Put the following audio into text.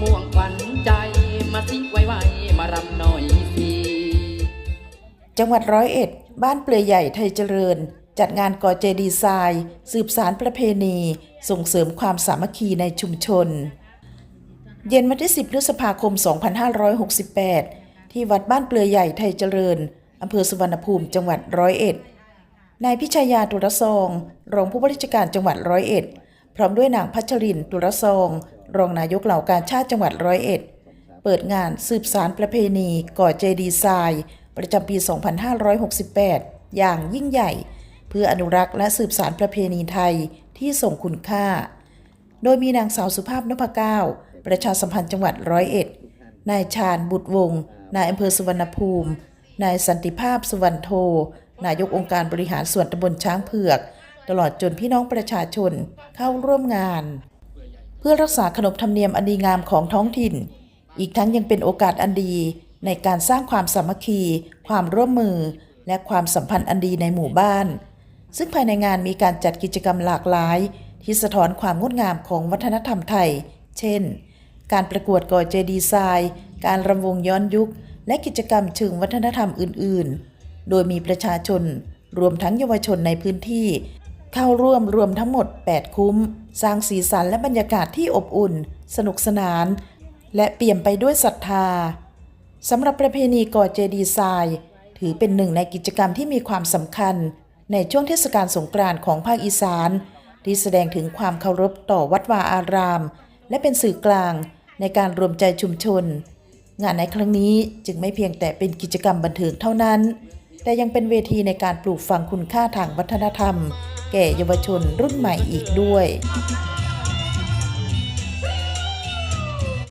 ม่วงขวัญใจ มาสิไวไวมารำหน่อยสิจังหวัดร้อยเอ็ด บ้านเปลือยใหญ่ไทยเจริญ จัดงานก่อเจดีย์ทรายสืบสารประเพณี ส่งเสริมความสามัคคีในชุมชน เย็นวันที่ 10 พฤษภาคม 2568 ที่วัดบ้านเปลือยใหญ่ไทยเจริญอำเภอสุวรรณภูมิจังหวัดร้อยเอ็ดนายพิชยาตุรซอง รองผู้บริจการจังหวัดร้อยเอ็ด พร้อมด้วยนางพัชรินตุรซอง รองนายกเหล่าการชาติจังหวัดร้อยเอ็ด เปิดงานสืบสารประเพณีก่อเจดีย์ทรายประจำปี 2568 อย่างยิ่งใหญ่ เพื่ออนุรักษ์และสืบสารประเพณีไทยที่ส่งคุณค่า โดยมีนางสาวสุภาพนพเก้า ประชาสัมพันธ์จังหวัดร้อยเอ็ด นายชาญบุตรวงศ์นายอำเภอสุวรรณภูมิ นายสันติภาพสุวรรณโท นายกองค์การบริหารส่วนตำบลช้างเผือก ตลอดจนพี่น้องประชาชนเข้าร่วมงาน พื่อรักษาขนบธรรมเนียมอันดีงามของท้องถิ่น อีกทั้งยังเป็นโอกาสอันดีในการสร้างความสามัคคี ความร่วมมือ และความสัมพันธ์อันดีในหมู่บ้าน ซึ่งภายในงานมีการจัดกิจกรรมหลากหลาย ที่สะท้อนความงดงามของวัฒนธรรมไทย เช่น การประกวดก่อเจดีย์ทรายการรำวงย้อนยุค และกิจกรรมเชิงวัฒนธรรมอื่น ๆ โดยมีประชาชน รวมทั้งเยาวชนในพื้นที่ เข้าร่วมรวมทั้งหมด 8 คุ้ม สร้างสีสันและบรรยากาศที่อบอุ่น สนุกสนาน และเปี่ยมไปด้วยศรัทธาสำหรับประเพณีก่อเจดีย์ทรายถือเป็นหนึ่งในกิจกรรมที่มีความสำคัญ ในช่วงเทศกาลสงกรานต์ของภาคอีสาน ที่แสดงถึงความเคารพต่อวัดวาอาราม และเป็นสื่อกลางในการรวมใจชุมชน งานในครั้งนี้จึงไม่เพียงแต่เป็นกิจกรรมบันเทิงเท่านั้น แต่ยังเป็นเวทีในการปลูกฝังคุณค่าทางวัฒนธรรม แก่เยาวชนรุ่นใหม่อีกด้วย